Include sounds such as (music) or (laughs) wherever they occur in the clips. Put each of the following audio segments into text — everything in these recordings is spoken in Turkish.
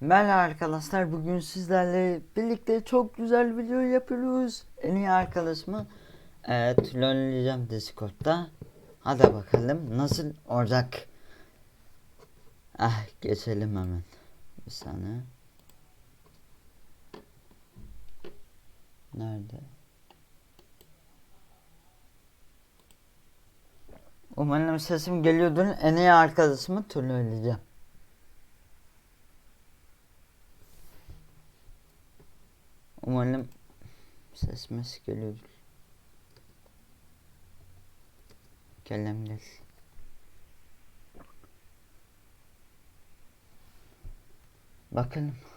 Merhaba arkadaşlar bugün sizlerle birlikte çok güzel video yapıyoruz. En iyi arkadaşımı e, trolleyeceğim Discord'da. Hadi bakalım nasıl olacak. Ah geçelim hemen. Bir saniye. Nerede? Umarım sesim geliyordur. En iyi arkadaşımı trolleyeceğim. Umarım sesimiz geliyordur. Kellem gel. Bakalım. Bakalım.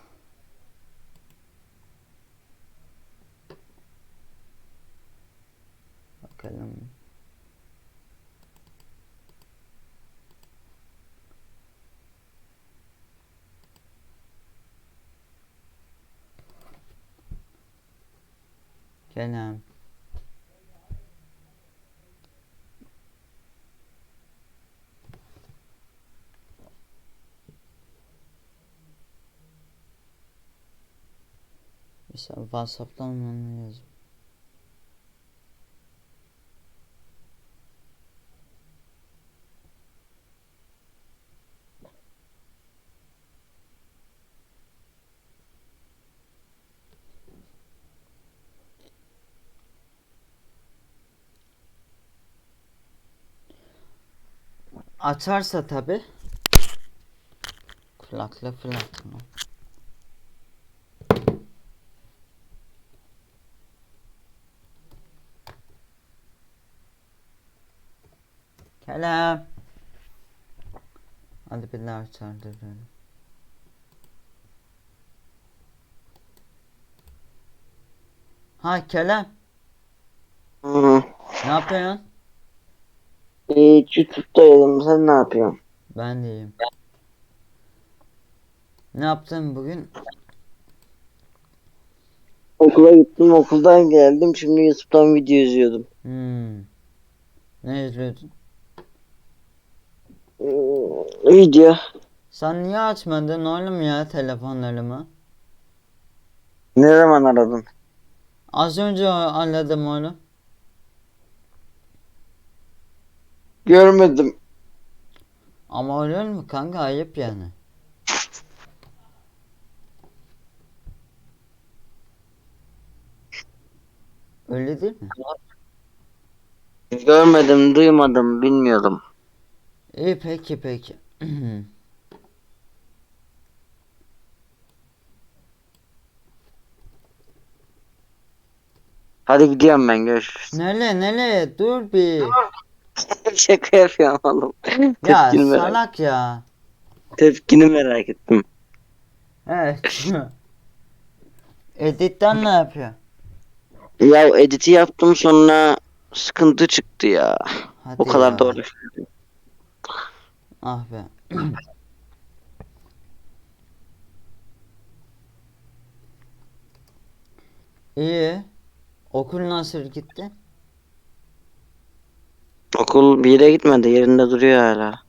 Kellem. Mesela WhatsApp'tan mı onu Açarsa tabi kulakla kulakla. Kelam. Hadi bir daha çağırdır beni. Ha Kelam. Ne yapıyorsun? Hiç YouTube'daydım. Sen ne yapıyorsun? Ben de iyiyim. Ne yaptın bugün? Okula gittim. Okuldan geldim. Şimdi YouTube'dan video izliyordum. Hmm. Ne izliyordun? Hmm, Video. Sen niye açmadın oğlum ya telefonlarımı? Ne zaman aradın? Az önce aradım oğlum. Görmedim. Ama olur mu kanka ayıp yani. Öyle değil mi? Görmedim, duymadım, bilmiyordum. İyi peki peki. (clears throat) Hadi gidiyorum ben. Görüşürüz. Nereye nereye dur bir. (laughs) Şaka yapıyorum oğlum. Ya Tepkini merak, salak ya. tepkini merak ettim. Evet. Editten ne yapıyor? Ya editi yaptım sonra sıkıntı çıktı ya. Hadi O kadar ya. doğru. Ah be. (clears throat) İyi. Okul nasıl gitti? Okul bir yere gitmedi. Yerinde duruyor hala.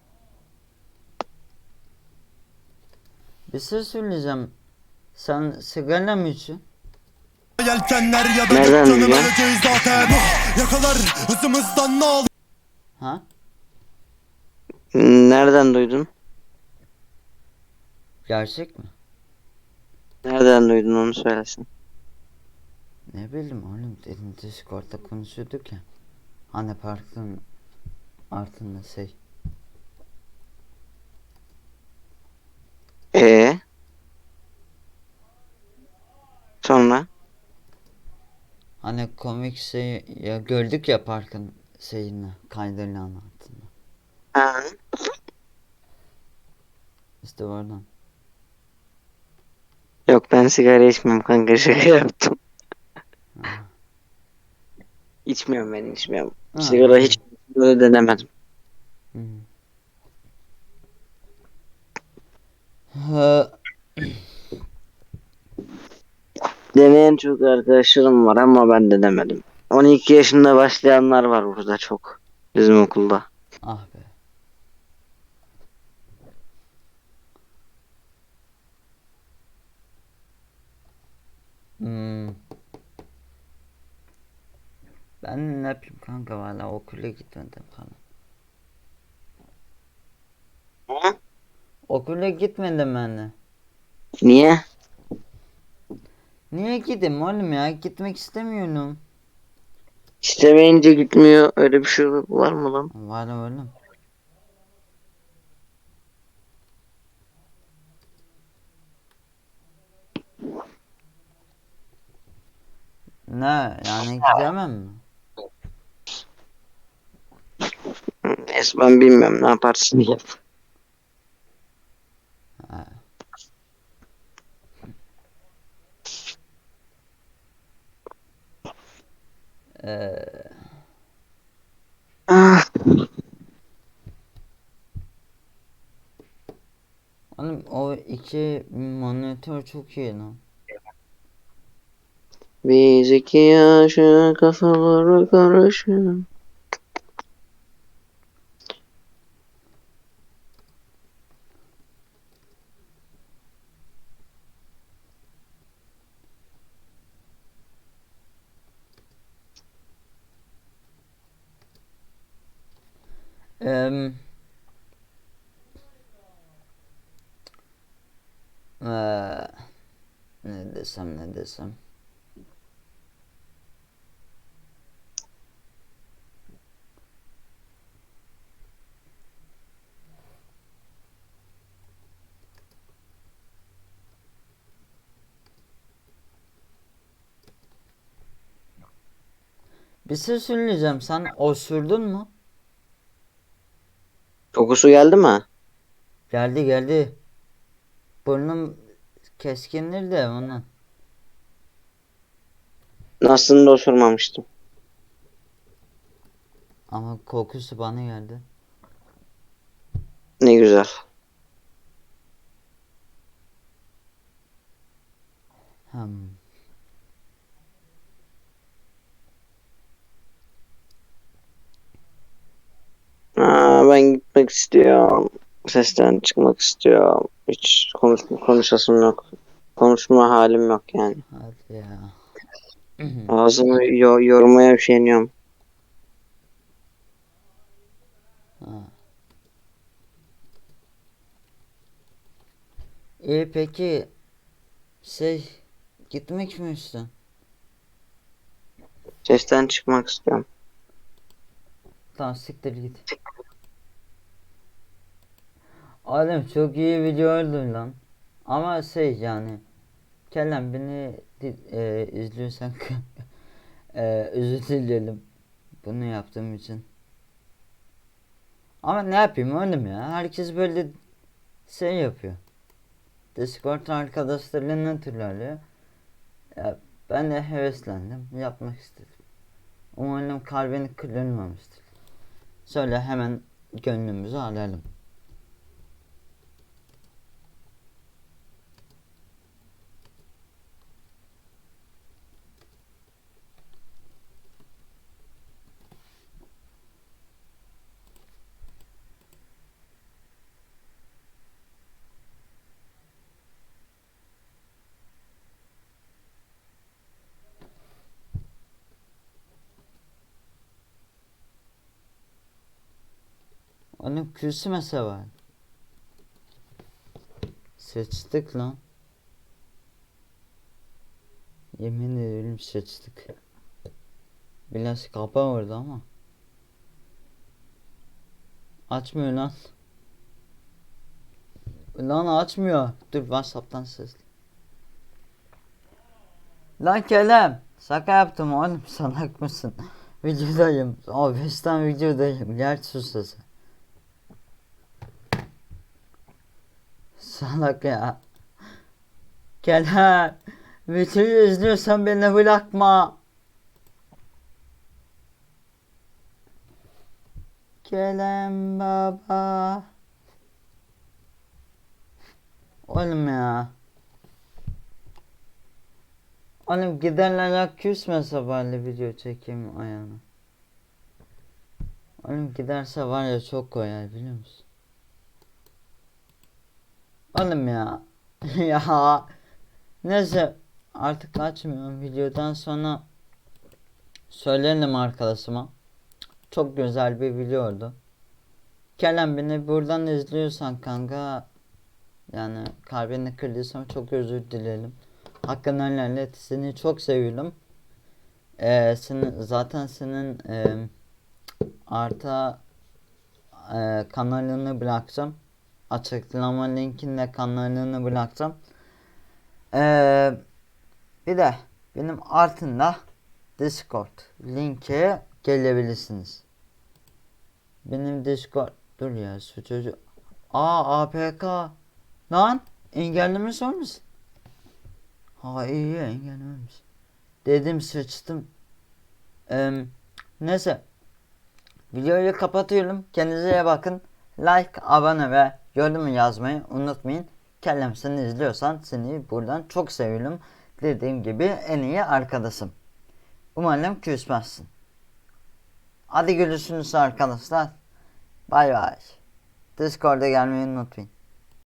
Bir şey söyleyeceğim. Sen sigara mı içiyorsun? Yelkenler ya da Nereden canım biliyorsun? öleceğiz zaten Oh, Yakalar hızımızdan ne olur Ha? Nereden duydun? Gerçek mi? Nereden duydun onu söylesin. Ne bileyim oğlum dedim Discord'da konuşuyorduk ya. Hani parkın altında şey. Ee? Sonra? Hani komik şey ya gördük ya parkın şeyini kaydırılan altında. Ha. İşte oradan. Yok ben sigara içmiyorum kanka şaka yaptım. Ha. İçmiyorum ben içmiyorum. Ha, Sigara hiç böyle denemedim. Hı. Ha, Deneyen çok arkadaşlarım var ama ben denemedim. 12 yaşında başlayanlar var burada çok. Bizim okulda. ah be. Hmm. Ben ne yapayım kanka valla okula gitmedim falan. Hı? Okula gitmedim ben de. Niye? Niye gideyim oğlum ya? Gitmek istemiyorum. İstemeyince gitmiyor. Öyle bir şey var mı lan? Var oğlum. Ne yani gidemem mi? Neyse ben bilmiyorum ne yaparsın yap. Ha. Ee, Ah, oğlum o iki monitör çok iyi lan. Biz iki yaşa kafaları karışın. Em, eee, ne desem ne desem. Bir şey söyleyeceğim. Sen osurdun mu? Kokusu geldi mi? Geldi geldi. Burnum keskindir de onun. Aslında osurmamıştım. Ama kokusu bana geldi. Ne güzel. Hmm. Aa, ben gitmek istiyorum. Sesten çıkmak istiyorum. Hiç konuş konuşasım yok. Konuşma halim yok yani. Hadi ya. Ağzımı yo yormaya üşeniyorum. Ha. İyi peki şey gitmek mi istiyorsun? Sesten çıkmak istiyorum. Tamam siktir git. Oğlum çok iyi video oldu lan. Ama şey yani Kellem beni e, izliyorsan (laughs) e, özür dilerim bunu yaptığım için. Ama ne yapayım oğlum ya herkes böyle şey yapıyor. Discord arkadaşlarının türlerle ya ben de heveslendim yapmak istedim. Umarım kalbini kırılmamıştır. Söyle hemen gönlümüzü alalım. Onun kürsümese var. Seçtik lan. Yemin ederim seçtik. Biraz kapa orada ama. Açmıyor lan. Lan açmıyor. Dur Whatsapp'tan sesli. Lan Kerem. Şaka yaptım oğlum salak mısın? (laughs) Videodayım. O beşten videodayım. Gel sus sesi. Salak ya. Kerem. Videoyu izliyorsan beni bırakma. Kerem baba. Oğlum ya. Oğlum giderler ya küsme sabahlı video çekeyim ayağına. Oğlum giderse var ya çok koyar biliyor musun? Oğlum ya. (laughs) ya. Neyse artık açmıyorum. Videodan sonra söylerim arkadaşıma. Çok güzel bir videoydu. Kerem beni buradan izliyorsan kanka yani kalbini kırdıysam çok özür dilerim. Hakkını helal. Seni çok seviyorum. Ee, senin, zaten senin e, arta e, kanalını bırakacağım. Açıklama linkinde kanalını bırakacağım. Ee, bir de benim altında Discord linki gelebilirsiniz. Benim Discord dur ya şu çocuk. Aa APK lan engellemiş olmuşsun. Ha iyi engellememiş. Dedim sıçtım. Ee, neyse. Videoyu kapatıyorum. Kendinize bakın. Like, abone ve yorum yazmayı unutmayın. Kellem seni izliyorsan seni buradan çok seviyorum. Dediğim gibi en iyi arkadaşım. Umarım küsmezsin. Hadi görüşürüz arkadaşlar. Bay bay. Discord'a gelmeyi unutmayın.